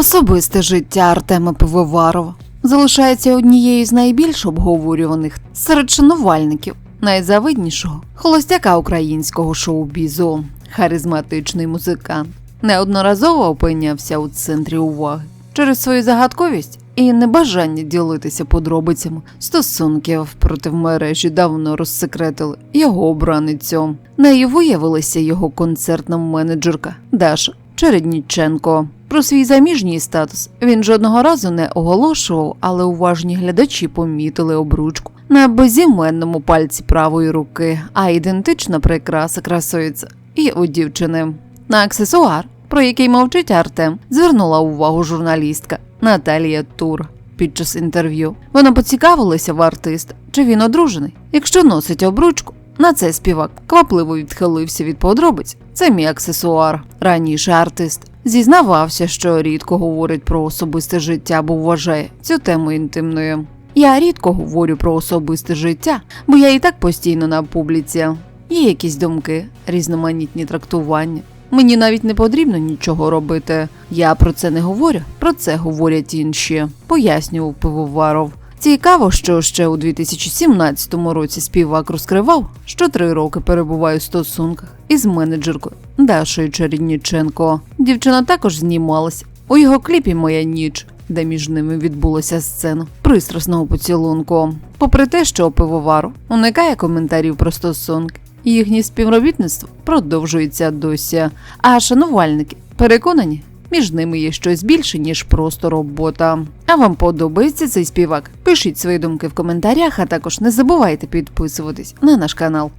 Особисте життя Артема Пивоварова залишається однією з найбільш обговорюваних серед шанувальників найзавиднішого холостяка українського шоу-бізу, харизматичний музикант. Неодноразово опинявся у центрі уваги через свою загадковість і небажання ділитися подробицями стосунків проти в мережі давно розсекретили його обраницю. Нею виявилася його концертна менеджерка Даша Чередніченко. Про свій заміжній статус він жодного разу не оголошував, але уважні глядачі помітили обручку на безіменному пальці правої руки, а ідентична прикраса красується і у дівчини. На аксесуар, про який мовчить Артем, звернула увагу журналістка Наталія Тур. Під час інтерв'ю вона поцікавилася в артиста, чи він одружений. Якщо носить обручку, на це співак квапливо відхилився від подробиць. Це мій аксесуар. Раніше артист зізнавався, що рідко говорить про особисте життя, бо вважає цю тему інтимною. Я рідко говорю про особисте життя, бо я і так постійно на публіці. Є якісь думки, різноманітні трактування. Мені навіть не потрібно нічого робити. Я про це не говорю, про це говорять інші, пояснював пивоваров. Цікаво, що ще у 2017 році співак розкривав, що три роки перебуває у стосунках із менеджеркою Дашою Чередніченко. Дівчина також знімалася у його кліпі Моя ніч, де між ними відбулася сцена пристрасного поцілунку. Попри те, що пивовару уникає коментарів про стосунки, їхнє співробітництво продовжується досі. А шанувальники переконані, між ними є щось більше, ніж просто робота. А вам подобається цей співак? Пишіть свої думки в коментарях, а також не забувайте підписуватись на наш канал.